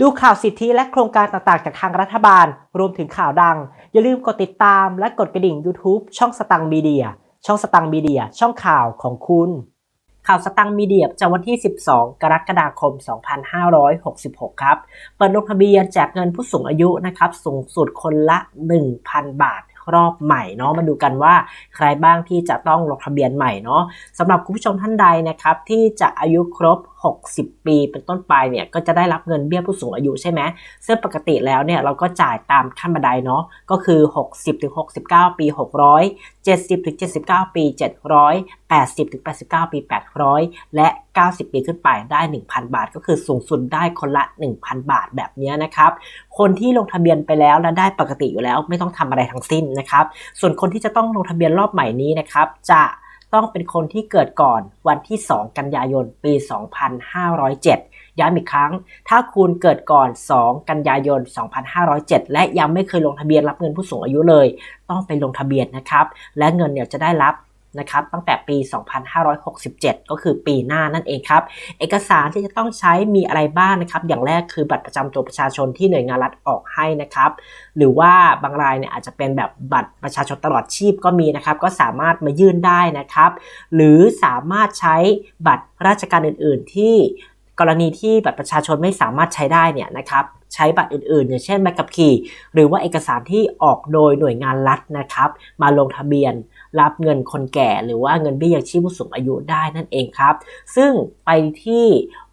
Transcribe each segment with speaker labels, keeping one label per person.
Speaker 1: ดูข่าวสิทธิและโครงการต่างๆ จากทางรัฐบาล รวมถึงข่าวดัง อย่าลืมกดติดตามและกดกระดิ่ง YouTube ช่องสตังมีเดีย ช่องสตังมีเดีย ช่องข่าวของคุณ ข่าวสตังมีเดียประวันที่ 12 กรกฎาคม 2566 ครับ เปิดลงทะเบียนแจกเงินผู้สูงอายุนะครับ สูงสุดคนละ 1,000 บาท รอบใหม่เนาะมาดูกันว่าใครบ้างที่จะต้องลงทะเบียนใหม่เนาะสำหรับคุณผู้ชมท่านใดนะครับที่จะอายุครบ 60 ปีเป็นต้นไปเนี่ยก็จะได้รับเงินเบี้ยผู้สูงอายุใช่ไหมซึ่งปกติแล้วเนี่ยเราก็จ่ายตามขั้นบันไดเนาะก็คือ 60ถึง69 ปี 600 70ถึง79 ปี 700 80ถึง89 ปี 800 และ 90 ปีขึ้นไปได้ 1,000 บาท ก็คือสูงสุดได้คนละ 1,000 บาทแบบนี้นะครับ คนที่ลงทะเบียนไปแล้วและได้ปกติอยู่แล้วไม่ต้องทำอะไรทั้งสิ้นนะครับ ส่วนคนที่จะต้องลงทะเบียนรอบใหม่นี้นะครับจะ ต้องเป็นคนที่เกิดก่อนวันที่ 2 กันยายน ปี 2507 ย้ำอีกครั้ง ถ้าคุณเกิดก่อน 2 กันยายน 2507 และยังไม่เคยลงทะเบียนรับเงินผู้สูงอายุเลย ต้องไปลงทะเบียนนะครับ และเงินเนี่ยจะได้รับ นะครับตั้งแต่ปี 2567 ก็คือปีหน้านั่นเองครับ เอกสารที่จะต้องใช้มีอะไรบ้างนะครับ อย่างแรกคือบัตรประจำตัวประชาชนที่หน่วยงานรัฐออกให้นะครับ หรือว่าบางรายเนี่ยอาจจะเป็นแบบบัตรประชาชนตลอดชีพก็มีนะครับ ก็สามารถมายื่นได้นะครับ หรือสามารถใช้บัตรราชการอื่น ๆ ที่กรณีที่บัตรประชาชนไม่สามารถใช้ได้เนี่ยนะครับใช้บัตรอื่นๆ อย่างเช่นใบขับขี่ หรือว่าเอกสารที่ออกโดยหน่วยงานรัฐนะครับ มาลงทะเบียน รับเงินคนแก่หรือว่าเงินเบี้ยยังชีพผู้สูงอายุได้นั่นเองครับ ซึ่งไปที่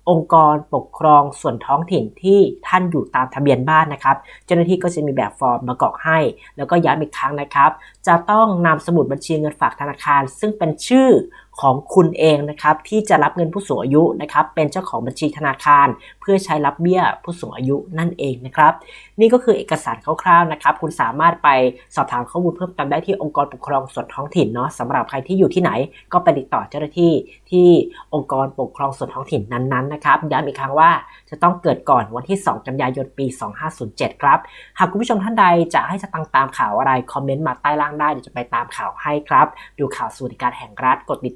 Speaker 1: องค์กรปกครองส่วนท้องถิ่นที่ท่านอยู่ตามทะเบียนบ้านนะครับ เจ้าหน้าที่ก็จะมีแบบฟอร์มมากรอกให้ แล้วก็ย้ำอีกครั้งนะครับ จะต้องนำสมุดบัญชีเงินฝากธนาคาร ซึ่งเป็นชื่อของคุณเองนะครับที่จะรับเงินผู้สูงอายุนะครับเป็นเจ้าของบัญชีธนาคาร เพื่อใช้รับเบี้ยผู้สูงอายุนั่นเองนะครับนี่ก็คือเอกสารคร่าวๆนะครับคุณสามารถไปสอบถามข้อมูลเพิ่มเติมได้ที่องค์กรปกครองส่วนท้องถิ่นเนาะสำหรับใครที่อยู่ที่ไหน ก็ไปติดต่อเจ้าหน้าที่ที่องค์กรปกครองส่วนท้องถิ่นนั้นๆนะครับย้ำอีกครั้งว่าจะต้องเกิดก่อนวันที่ 2 กันยายนปี 2507 ครับ หากคุณผู้ชมท่านใดจะให้สตังตามข่าวอะไรคอมเมนต์มาใต้ล่างได้เดี๋ยวจะไปตามข่าวให้ครับ ดูข่าวสวัสดิการแห่งรัฐกดติด